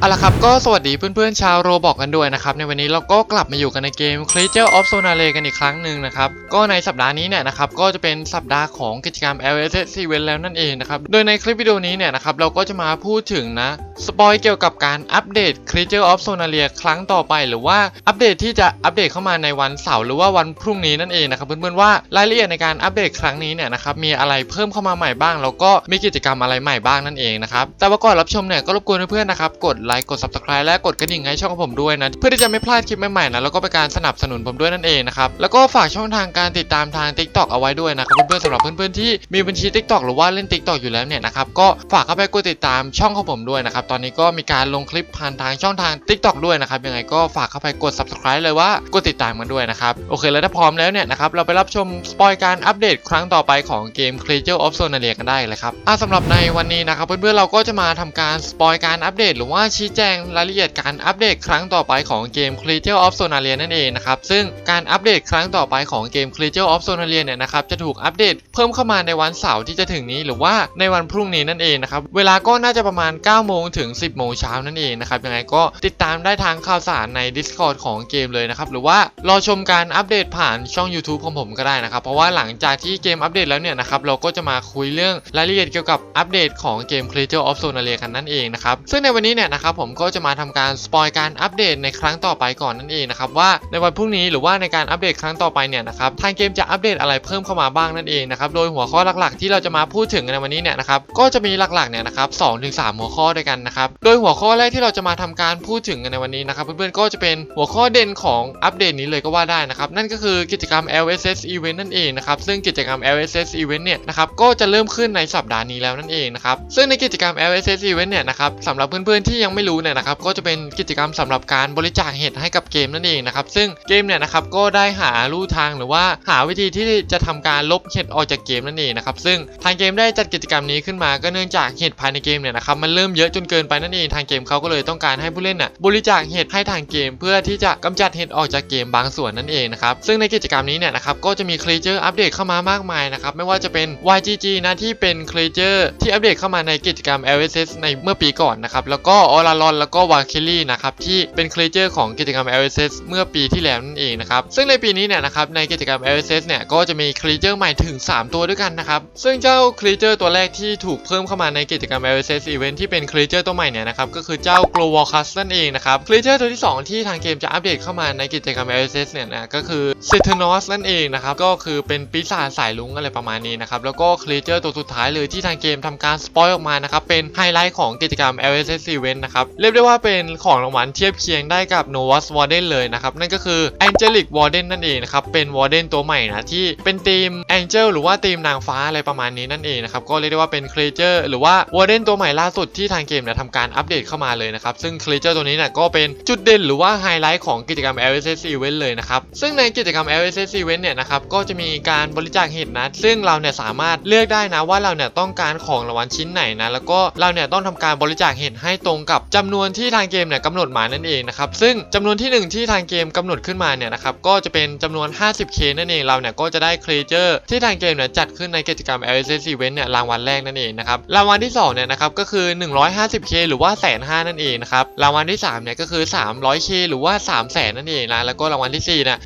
เอาละครับก็สวัสดีเพื่อนๆชาวโรบอกกันด้วยนะครับในวันนี้เราก็กลับมาอยู่กันในเกม Creature of Sonare กันอีกครั้งหนึ่งนะครับก็ในสัปดาห์นี้เนี่ยนะครับก็จะเป็นสัปดาห์ของกิจกรรม LSS Event แล้วนั่นเองนะครับโดยในคลิปวิดีโอนี้เนี่ยนะครับเราก็จะมาพูดถึงนะสปอยเกี่ยวกับการอัปเดต Creature of Sonare ครั้งต่อไป หรือว่าอัปเดตที่จะอัปเดตเข้ามาในวันเสาร์หรือว่าวันพรุ่งนี้นั่นเองนะครับเพื่อนๆว่ารายละเอียดในการอัปเดตครั้งนี้เนี่ยนะครับมีอะไรเพิ่มเข้ามาใหม่บ้าง แล้วก็มีกิจกรรมอะไรใหม่บ้างนั่นเองนะครับแต่ว่าก่อนรับชมเนี่ยก็รบกวนเพื่อนๆนะครับกดไลค์กด Subscribe และกดกระดิ่งให้ช่องผมด้วยนะ เพื่อที่จะไม่พลาดคลิปใหม่ๆนะแล้วก็เป็นการสนับสนุนผมด้วยนั่นเองนะครับแล้วก็ฝากช่องทางการติดตามทาง TikTok เอาไว้ด้วยนะครับเพื่อนๆสำหรับเพื่อนๆที่มีบัญชี TikTok หรือว่าเล่น TikTok อยู่แล้วเนี่ยนะครับก็ฝากเข้าไปกดติดตามช่องของผมด้วยนะครับตอนนี้ก็มีการลงคลิปผ่านทางช่องทาง TikTok ด้วยนะครับยังไงก็ฝากเข้าไปกด Subscribe เลยว่ากดติดตามกันด้วยนะครับโอเคแล้วถ้าพร้อมแล้วเนี่ยนะครับเราไปรับชมสปอยการอัปเดตครั้งต่อไปของเกม Creature of Sonaria กันได้เลยครับอะสำหรับในวันนี้นะครับเพื่อนๆเราก็จะมาทำการสปอยการอัปเดตหรือว่าชี้แจงรายละเอียดการอัปเดตครั้งต่อไปของเกม Creature of Sonaria นั่นเองนะครับ ซึ่งการอัปเดตครั้งต่อไปของเกม Creature of Sonaria เนี่ยนะครับจะถูกอัปเดตเพิ่มเข้ามาในวันเสาร์ที่จะถึงนี้หรือว่าในวันพรุ่งนี้นั่นเองนะครับ เวลาก็น่าจะประมาณ 9 โมงถึง 10 โมงเช้านั่นเองนะครับ ยังไงก็ติดตามได้ทางข่าวสารใน Discord ของเกมเลยนะครับ หรือว่ารอชมการอัปเดตผ่านช่อง YouTube ของผมก็ได้นะครับ เพราะว่าหลังจากที่เกมอัปเดตแล้วเนี่ยนะครับเราก็จะมาคุยเรื่องรายละเอียดเกี่ยวกับอัปเดตของเกม Creature of Sonaria กันนั่นเองนะครับซึ่งในวันนี้เนี่ยนะครับผมก็จะมาทำการสปอยการอัปเดตในครั้งต่อไปก่อนนั่นเองนะครับว่าในวันพรุ่งนี้หรือว่าในการอัปเดตครั้งต่อไปเนี่ยนะครับทางเกมจะอัปเดตอะไรเพิ่มเข้ามาบ้างนั่นเองนะครับโดยหัวข้อหลักๆ ที่เราจะมาพูดถึงในวันนี้เนี่ยนะครับก็จะมีหลักๆเนี่ยนะครับสองถึงสามหัวข้อด้วยกันนะครับโดยหัวข้อแรกที่เราจะมาทำการพูดถึงกันในวันนี้นะครับเพื่อนๆก็จะเป็นหัวข้อเด่นของอัปเดตนี้เลยก็ว่าได้นะครับนั่นก็คือกิจกรรม LSS Event นั่นเองนะครับซึ่งกิจกรรม LSS Event เนี่ยนะครับก็จะเริ่มขึ้นในสัปดาห์นี้แล้วนั่นเองนะครับซึ่งในกิจกรรม LSS Event เนี่ยนะครับสำหรับเพื่อนๆที่ยังไไม่รู้เนี่ยนะครับก็จะเป็นกิจกรรมสำหรับการบริจาคเห็ดให้กับเกมนั่นเองนะครับซึ่งเกมเนี่ยนะครับก็ได้หาลู่ทางหรือว่าหาวิธีที่จะทำการลบเห็ดออกจากเกมนั่นเองนะครับซึ่งทางเกมได้จัดกิจกรรมนี้ขึ้นมาก็เนื่องจากเห็ดภายในเกมเนี่ยนะครับมันเริ่มเยอะจนเกินไปนั่นเองทางเกมเขาก็เลยต้องการให้ผู้เล่นน่ะบริจาคเห็ดให้ทางเกม เพื่อที่จะกำจัดเห็ดออกจากเกมบางส่วนนั่นเองนะครับซึ่งในกิจกรรมนี้เนี่ยนะครับก็จะมีครีเจอร์อัปเดตเข้ามามากมายนะครับไม่ว่าจะเป็น YGG นะที่เป็นครีเจอร์ที่อัปเดตเข้ามาในกิจกรรม LSS ในเมื่อปีก่อนนะครับแล้วก็อรารอนแล้วก็วาเคลลี่นะครับที่เป็นครีเจอร์ของกิจกรรม LSS เมื่อปีที่แล้วนั่นเองนะครับซึ่งในปีนี้เนี่ยนะครับในกิจกรรม LSS เนี่ยก็จะมีครีเจอร์ใหม่ถึง 3 ตัวด้วยกันนะครับซึ่งเจ้าครีเจอร์ตัวแรกที่ถูกเพิ่มเข้ามาในกิจกรรม LSS Event ที่เป็นครีเจอร์ตัวใหม่เนี่ยนะครับก็คือเจ้า Glowwalkers นั่นเองนะครับครีเจอร์ตัวที่ 2 ที่ทางเกมจะอัปเดตเข้ามาในกิจกรรม LSS เนี่ยนะก็คือ c i t e r n o s นั่นเองนะครับก็คือเป็นปีศาจสายลุงอะไรประมาณนี้นะครับแล้วก็ครีเจอร์ตัวสุดท้ายเลยที่ทางเกมทำการสปอยออกมานะครับเป็นไฮไลท์ของกิจกรรม LSS Event นะครับ เรียกได้ว่าเป็นของรางวัลเทียบเคียงได้กับ Novus Warden เลยนะครับ นั่นก็คือ Angelic Warden นั่นเองนะครับ เป็น Warden ตัวใหม่นะ ที่เป็นทีม Angel หรือว่าทีมนางฟ้าอะไรประมาณนี้นั่นเองนะครับ ก็เรียกได้ว่าเป็น Creature หรือว่า Warden ตัวใหม่ล่าสุดที่ทางเกมเนี่ยทำการอัปเดตเข้ามาเลยนะครับ ซึ่ง Creature ตัวนี้เนี่ยก็เป็นจุดเด่นหรือว่าไฮไลท์ของกิจกรรม LSS Event เลยนะครับซึ่งในกิจกรรม LSS Event เนี่ยนะครับก็จะมีการบริจาคเห็ดนะ ซึ่งเราเนี่ยสามารถเลือกได้นะว่าเราเนี่ยต้องการของรางวัลชิ้นไหนนะแล้วก็เราเนี่ยต้องทำการบริจาคเห็ดให้ตรงกับจำนวนที่ทางเกมเนี่ยกำหนดมานั่นเองนะครับซึ่งจำนวนที่หนึ่งที่ทางเกมกำหนดขึ้นมาเนี่ยนะครับก็จะเป็นจำนวน 50k นั่นเองเราเนี่ยก็จะได้ครีเจอร์ที่ทางเกมเนี่ยจัดขึ้นในกิจกรรม LSS Event เนี่ยรางวัลแรกนั่นเองนะครับรางวัลที่สองเนี่ยนะครับก็คือ 150k หรือว่าแสนห้านั่นเองนะครับรางวัลที่สามเนี่ยก็คือ 300k หรือว่า 3 0 0 0 0นั่นเองนะแล้วก็รางวัลที่สี่เนี่ย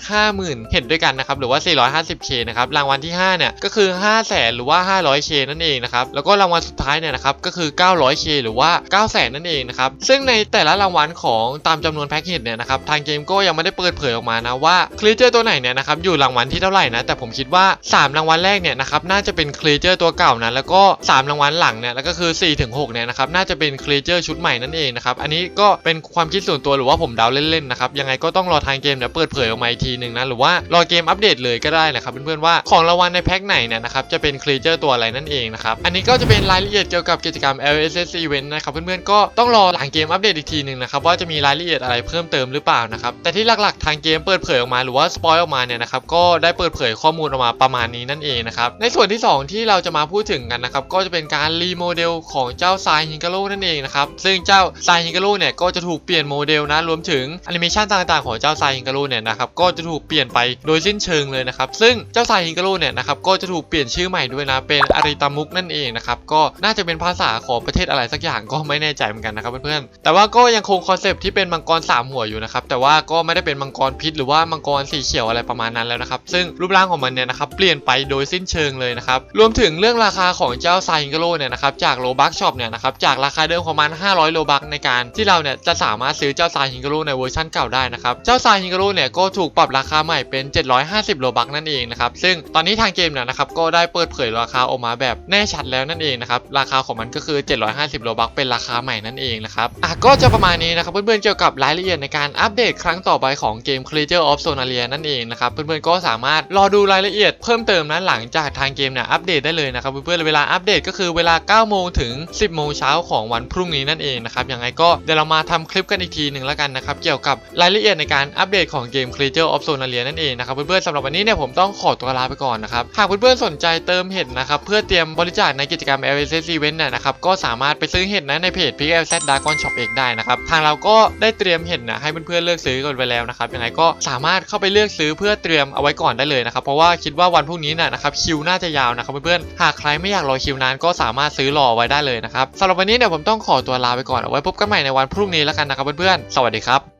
450,000 เห็นด้วยกันนะครับหรือว่า 450k นะครับรางวัลที่ห้าเนี่ยก็คือ 5 0 0 0 0 0หรือว่า 500k นั่นเองนะครับแล้วก็รางวัลสุดท้ายเนี่ยนะครับก็คือ 900k หรือว่า 9 0 0 0 0นั่นเองนะครับซึ่งในแต่ละรางวัลของตามจำนวนแพ็กเกจเนี่ยนะครับทางเกมก็ยังไม่ได้เปิดเผยออกมานะว่าครีเจอร์ตัวไหนเนี่ยนะครับอยู่รางวัลที่เท่าไหร่นะแต่ผมคิดว่า 3 รางวัลแรกเนี่ยนะครับน่าจะเป็นครีเจอร์ตัวเก่านะแล้วก็ 3 รางวัลหลังเนี่ยแล้วก็คือ4ถึง6เนี่ยนะครับน่าจะเป็นครีเจอร์ชุดใหม่นั่นเองนะครับอันนี้ก็เป็นความคิดส่วนตัวหรือว่าผมเดาเล่นๆนะครับยังไงก็ต้องรอทางเกมเนี่ยเปิดเผยออกมาอีกทีหนึ่งนะหรือว่ารอเกมอัปเดตเลยก็ได้นะครับเพื่อนๆว่าของรางวัลในแพ็คไหนเนี่ยนะครับจะเป็นครีเจอร์ตัวอะไรนั่นเองนะครับอันนี้ก็จะเป็นรายละเอียดเกี่ยวกับกิจกรรม LSS Event นะครับเพื่อนๆๆก็ต้องรอหลังเกมอัปเดตอีกทีหนึ่งนะครับว่าจะมีรายละเอียดอะไรเพิ่มเติมหรือเปล่านะครับแต่ที่หลักๆทางเกมเปิดเผยออกมาหรือว่าสปอยออกมาเนี่ยนะครับก็ได้เปิดเผยข้อมูลออกมาประมาณนี้นั่นเองนะครับในส่วนที่ 2 ที่เราจะมาพูดถึงกันนะครับก็จะเป็นการรีโมเดลของเจ้าไซฮิงกาโร่นั่นเองนะครับซึ่งเจ้าไซฮิงกาโร่เนี่ยก็จะถูกเปลี่ยนโมเดลนะรวมถึงแอนิเมชันต่างๆของเจ้าไซฮิงกาโร่เนี่ยนะครับก็จะถูกเปลี่ยนไปโดยสิ้นเชิงเลยนะครับซึ่งเจ้าไซฮิงกาโร่เนี่ยนะครับก็จะถูกเปลี่ยนชื่อใหม่ด้วยนะเป็นอาริตามุกนั่นเองนะครับก็น่าจะเป็นภาษาของประเทศอะไรสักอย่างก็ไม่แน่ใจเหมือนกันนะครับเพื่อนๆ แต่ว่าก็ยังคงคอนเซปที่เป็นมังกรสามหัวอยู่นะครับ แต่ว่าก็ไม่ได้เป็นมังกรพิษหรือว่ามังกรสีเขียวอะไรประมาณนั้นแล้วนะครับ ซึ่งรูปร่างของมันเนี่ยนะครับเปลี่ยนไปโดยสิ้นเชิงเลยนะครับ รวมถึงเรื่องราคาของเจ้าไซฮิงกโร่เนี่ยนะครับจากโลบักช็อปเนี่ยนะครับจากราคาเดิมประมาณ 500 โลบักในการที่เราเนี่ยจะสามารถซื้อเจ้าไซฮิงกโร่ในเวอร์ชันเก่าได้นะครับ เจ้าไซฮิงกโร่เนี่ยก็ถูกปรับราคาใหม่เป็น 750 โลบักนั่นเองนะครับซึ่งตอนนี้ทางเกมเนี่ยนะครับก็ได้เปิดเผยราคาออกมาแบบแน่ชัดแล้วนั่นเองนะครับราคาของมันก็คือ 750 โลบักเป็นราคาใหม่นั่นเองนะครับอะก็จะประมาณนี้นะครับเพื่อนๆเกี่ยวกับรายละเอียดในการอัปเดตครั้งต่อไปของเกม Creature of Sonaria นั่นเองนะครับเพื่อนๆก็สามารถรอดูรายละเอียดเพิ่มเติมนะหลังจากทางเกมเนี่ยอัปเดตได้เลยนะครับเพื่อนๆเวลาอัปเดตก็คือเวลา 9 โมงถึง 10 โมงเช้าของวันพรุ่งนี้นั่นเองนะครับยังไงก็เดี๋ยวเรามาทำคลิปกันอีกทีหนึ่งแล้วกันนะครับเกี่ยวกับรายละเอียดในการอัปเดตของเกม Creature of Sonaria นั่นเองนะครับเพื่อนๆสำหรับวันนี้เนี่ยผมต้องขอตัวลาไปก่อนนะครับหากเพื่อนๆสนใจเติมเห็ดนะครับเพื่อเตรียมบริจาคในกิจกรรม LSS Event เนี่ยนะครับก็สามารถไปซื้อเห็ดนะในเพจ PLZ Dragon Shop เองได้นะครับ ทางเราก็ได้เตรียมเห็นนะให้เพื่อนๆเลือกซื้อกันไปแล้วนะครับยังไงก็สามารถเข้าไปเลือกซื้อเพื่อเตรียมเอาไว้ก่อนได้เลยนะครับ เพราะว่าคิดว่าวันพรุ่งนี้น่ะนะครับคิวน่าจะยาวนะครับเพื่อนๆหากใครไม่อยากรอคิวนานก็สามารถซื้อรอไว้ได้เลยนะครับสำหรับวันนี้เนี่ยผมต้องขอตัวลาไปก่อนเอาไว้พบกันใหม่ในวันพรุ่งนี้แล้วกันนะครับเพื่อนๆสวัสดีครับ